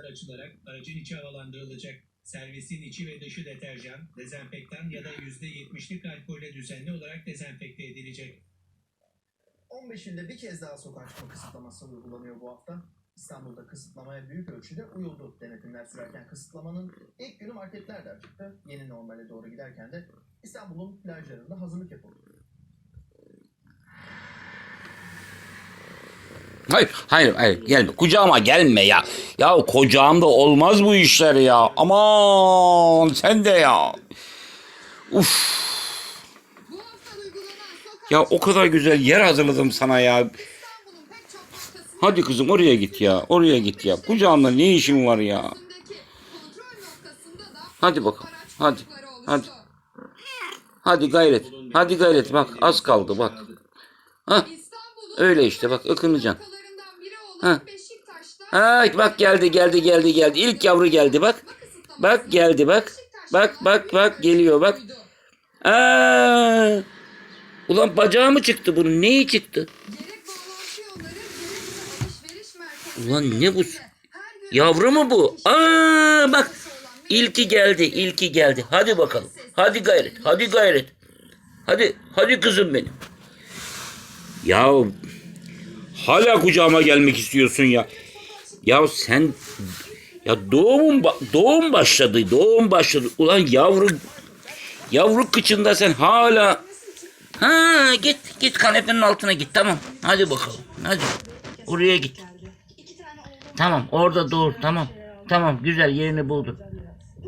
camlar açılarak aracın içi havalandırılacak. Servisin içi ve dışı deterjan, dezenfektan ya da %70'lik alkolle düzenli olarak dezenfekte edilecek. 15'inde bir kez daha sokağa çıkma kısıtlaması uygulanıyor bu hafta. İstanbul'da kısıtlamaya büyük ölçüde uyuldu. Denetimler sürerken kısıtlamanın ilk günü marketler de açıktı. Yeni normale doğru giderken de İstanbul'un plajlarında hazırlık yapıldı. Hayır, hayır, hayır. Gelme. Kucağıma gelme ya. Ya kucağımda olmaz bu işler ya. Aman sen de ya. Uf. Ya o kadar güzel yer hazırladım sana ya. Hadi kızım oraya git ya. Oraya git ya. Kucağımda ne işin var ya? Hadi bakalım. Hadi. Hadi. Hadi gayret. Hadi gayret. Bak az kaldı bak. İstanbul'un Öyle işte bak ıkınacaksın. Ha. Ha bak geldi geldi geldi geldi. İlk yavru geldi bak. Bak geldi bak. Bak bak bak geliyor bak. Aa! Ulan bacağı mı çıktı bunun? Neyi çıktı? Ulan ne bu? Yavru mu bu? Aa bak. İlki geldi, ilki geldi. Hadi bakalım. Hadi gayret, hadi gayret. Hadi, hadi kızım benim. Ya hala kucağıma gelmek istiyorsun ya. Ya sen ya doğum ba- doğum başladı, doğum başladı. Ulan yavru yavru kıçında sen hala Ha git git kanepenin altına git tamam. Hadi bakalım. Hadi. Oraya git. Tamam orada dur tamam. Tamam güzel yerini buldun.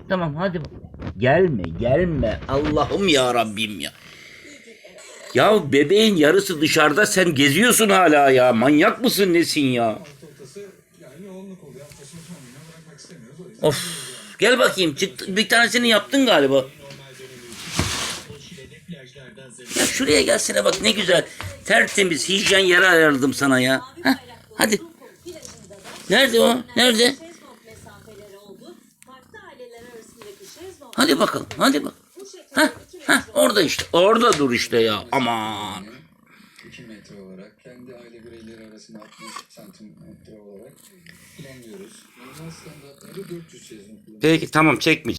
Tamam hadi. Gelme gelme Allah'ım ya Rabbim ya. Ya bebeğin yarısı dışarıda sen geziyorsun hala ya. Manyak mısın nesin ya? Of gel bakayım çıktı bir tanesini yaptın galiba. Ya şuraya gelsene bak ne güzel. Tertemiz hijyen yere ayarladım sana ya. Heh, hadi. Nerede o? Nerede? Arasındaki şezlong Hadi bakalım. Hadi bak. Heh, heh, orada işte. Orada dur işte ya. Aman. 2 metre olarak kendi aile bireyleri arasında 60 santimetre olarak planlıyoruz. Normal standartları 400 sezon. Peki tamam çekmeyeceğim.